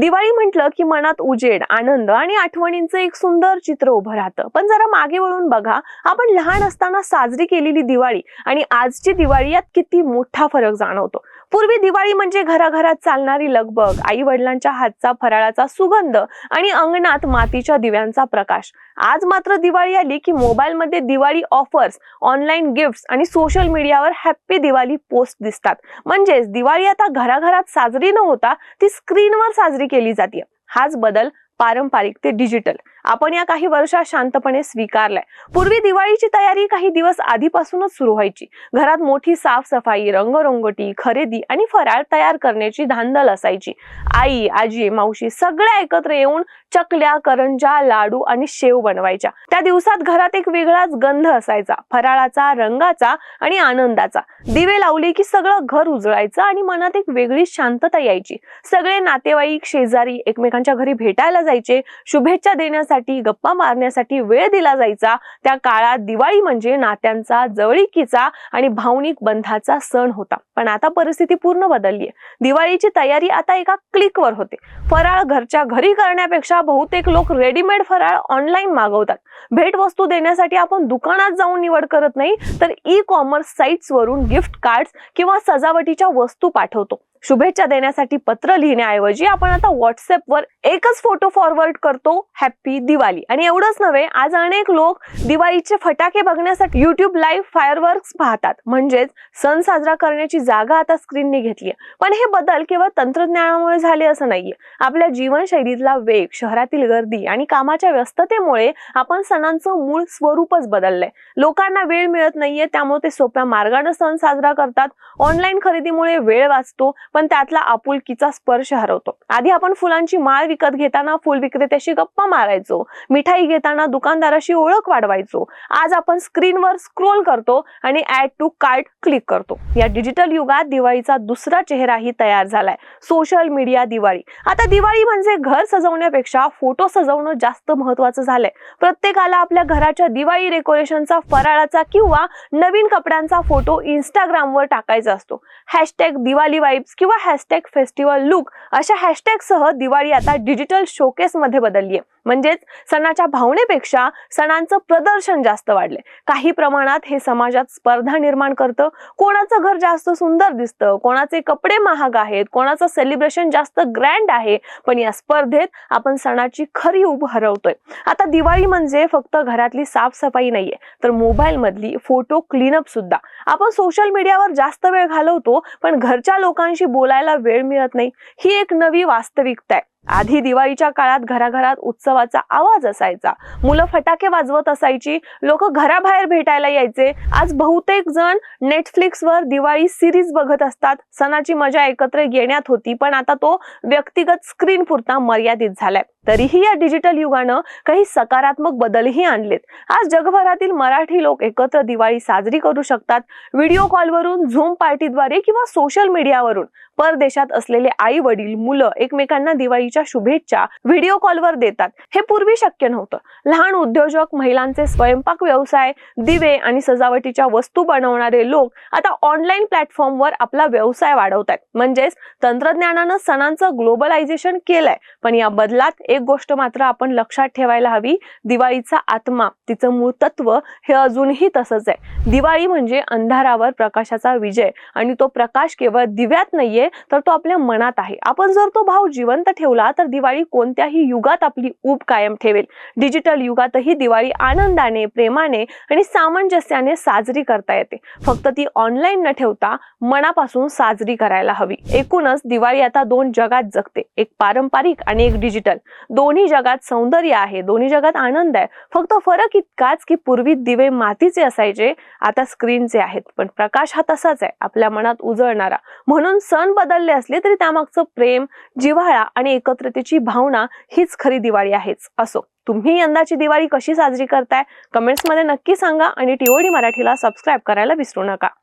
दिवाळी म्हटलं की मनात उजेड आनंद आणि आठवणींचं एक सुंदर चित्र उभं राहतं. पण जरा मागे वळून बघा आपण लहान असताना साजरी केलेली दिवाळी आणि आजची दिवाळी यात किती मोठा फरक जाणवतो. पूर्वी दिवाळी म्हणजे घराघरात चालणारी लगबग आई वडिलांच्या हातचा फराळाचा सुगंध आणि अंगणात मातीच्या दिव्यांचा प्रकाश. आज मात्र दिवाळी आली की मोबाईलमध्ये दिवाळी ऑफर्स ऑनलाईन गिफ्ट्स आणि सोशल मीडियावर हॅप्पी दिवाळी पोस्ट दिसतात. म्हणजेच दिवाळी आता घराघरात साजरी न होता ती स्क्रीनवर साजरी केली जाते हाच बदल पारंपरिक ते डिजिटल आपण या काही वर्षात शांतपणे स्वीकारलाय. पूर्वी दिवाळीची तयारी काही दिवस आधीपासूनच सुरू व्हायची. घरात मोठी साफसफाई रंगरंगोटी खरेदी आणि फराळ तयार करण्याची धांदल असायची. आई आजी मावशी सगळ्या एकत्र येऊन चकल्या करंजा लाडू आणि शेव बनवायच्या. त्या दिवसात घरात एक वेगळाच गंध असायचा. फराळाचा रंगाचा आणि आनंदाचा. दिवे लावले की सगळं घर उजळायचं आणि मनात एक वेगळी शांतता यायची. सगळे नातेवाईक शेजारी एकमेकांच्या घरी भेटायला जायचे. शुभेच्छा देण्यासाठी गप्पा मारण्यासाठी वेळ दिला जायचा. त्या काळात दिवाळी म्हणजे नात्यांचा जवळीकीचा आणि भावनिक बंधाचा सण होता. पण आता परिस्थिती पूर्ण बदलली आहे दिवाळीची तयारी आता एका क्लिकवर होते. फराळ घरच्या घरी करण्यापेक्षा बहुतेक लोक रेडीमेड फराळ ऑनलाईन मागवतात. भेटवस्तू देण्यासाठी आपण दुकानात जाऊन निवड करत नाही तर ई कॉमर्स साईट्स वरून गिफ्ट कार्ड्स किंवा सजावटीच्या वस्तू पाठवतो. शुभेच्छा देण्यासाठी पत्र लिहिण्याऐवजी आपण आता व्हॉट्सअपवर एकच फोटो फॉरवर्ड करतो हॅप्पी दिवाळी आणि एवढंच नव्हे आज अनेक लोक दिवाळीचे फटाके बघण्यासाठी युट्यूब लाईव्ह फायरवर्क्स पाहतात. म्हणजेच सण साजरा करण्याची जागा आता स्क्रीनने घेतली पण हे बदल केवळ तंत्रज्ञानामुळे झाले असं नाहीये. आपल्या जीवनशैलीतला वेग शहरातील गर्दी आणि कामाच्या व्यस्ततेमुळे आपण सणांचं मूळ स्वरूपच बदललंय. लोकांना वेळ मिळत नाहीये त्यामुळे ते सोप्या मार्गाने सण साजरा करतात. ऑनलाईन खरेदीमुळे वेळ वाचतो पण त्यातला आपुलकीचा स्पर्श हरवतो. आधी आपण फुलांची माळ विकत घेताना फुल विक्रेत्याशी गप्पा मारायचो मिठाई घेताना दुकानदाराशी ओळख वाढवायचो. आज आपण स्क्रीनवर स्क्रोल करतो आणि ऍड टू कार्ट क्लिक करतो. या डिजिटल युगात दिवाळीचा दुसरा चेहराही तयार झालाय. Social media Diwali. आता दिवाळी म्हणजे घर सजवण्यापेक्षा फोटो सजवणं जास्त महत्वाचं झालंय. प्रत्येकाला आपल्या घराच्या दिवाळी डेकोरेशनचा फराळाचा किंवा नवीन कपड्यांचा फोटो इंस्टाग्रामवर टाकायचा असतो. हॅशटॅग दिवाळी वाईब्स किंवा हॅशटॅग फेस्टिवल लुक अशा हॅशटॅगसह दिवाळी आता डिजिटल शोकेस मध्ये बदलली आहे. म्हणजेच सणाच्या भावनेपेक्षा सणांचं प्रदर्शन जास्त वाढले. काही प्रमाणात हे समाजात स्पर्धा निर्माण करतं. कोणाचं घर जास्त सुंदर दिसतं कोणाचे कपडे महाग आहेत कोणाचं सेलिब्रेशन जास्त ग्रँड आहे पण या स्पर्धेत आपण सणाची खरी उभ हरवतोय. आता दिवाळी म्हणजे फक्त घरातली साफसफाई नाहीये तर मोबाईल मधली फोटो क्लीनअप सुद्धा. आपण सोशल मीडियावर जास्त वेळ घालवतो पण घरच्या लोकांशी बोलायला वेळ मिळत नाही. ही एक नवी वास्तविकता आहे. आधी दिवाळीच्या काळात घराघरात उत्सवाचा आवाज असायचा. मुलं फटाके वाजवत असायची लोक घराबाहेर भेटायला यायचे. आज बहुतेक जण नेटफ्लिक्सवर दिवाळी सिरीज बघत असतात. सणाची मजा एकत्र येण्यात होती पण आता तो व्यक्तिगत स्क्रीन पुरता मर्यादित झालाय. तरीही या डिजिटल युगानं काही सकारात्मक बदलही आणलेत. आज जगभरातील मराठी लोक एकत्र दिवाळी साजरी करू शकतात. व्हिडिओ कॉलवरून झूम पार्टीद्वारे किंवा सोशल मीडियावरून परदेशात असलेले आई वडील मुलं एकमेकांना दिवाळीच्या शुभेच्छा व्हिडिओ कॉलवर देतात. हे पूर्वी शक्य नव्हतं. लहान उद्योजक महिलांचे स्वयंपाक व्यवसाय दिवे आणि सजावटीच्या वस्तू बनवणारे लोक आता ऑनलाईन प्लॅटफॉर्मवर आपला व्यवसाय वाढवत आहेत म्हणजेच तंत्रज्ञानानं सणांचं ग्लोबलायझेशन केलंय. पण या बदलात एक गोष्ट मात्र आपण लक्षात ठेवायला हवी दिवाळीचा आत्मा तिचं मूळ तत्व हे अजूनही तसंच आहे. दिवाळी म्हणजे अंधारावर प्रकाशाचा विजय आणि तो प्रकाश केवळ दिव्यात नाहीये तर तो आपल्या मनात आहे. आपण जर तो भाव जिवंत ठेवला तर दिवाळी कोणत्याही युगात आपली ऊब कायम ठेवेल. डिजिटल युगातही दिवाळी आनंदाने प्रेमाने आणि सामंजस्याने साजरी करता येते. फक्त ती ऑनलाईन न ठेवता मनापासून साजरी करायला हवी. एकूणच दिवाळी आता दोन जगात जगते. एक पारंपरिक आणि एक डिजिटल. दोन्ही जगात सौंदर्य आहे दोन्ही जगात आनंद आहे. फक्त फरक इतकाच की पूर्वी दिवे मातीचे असायचे आता स्क्रीनचे आहेत. पण प्रकाश हा तसाच आहे आपल्या मनात उजळणारा. म्हणून सण बदलले असले तरी त्यामागचं प्रेम जिव्हाळा आणि एकत्रतेची भावना हीच खरी दिवाळी आहेच असो. तुम्ही यंदाची दिवाळी कशी साजरी करताय? कमेंट्समध्ये नक्की सांगा आणि टीओडी मराठीला सबस्क्राईब करायला विसरू नका.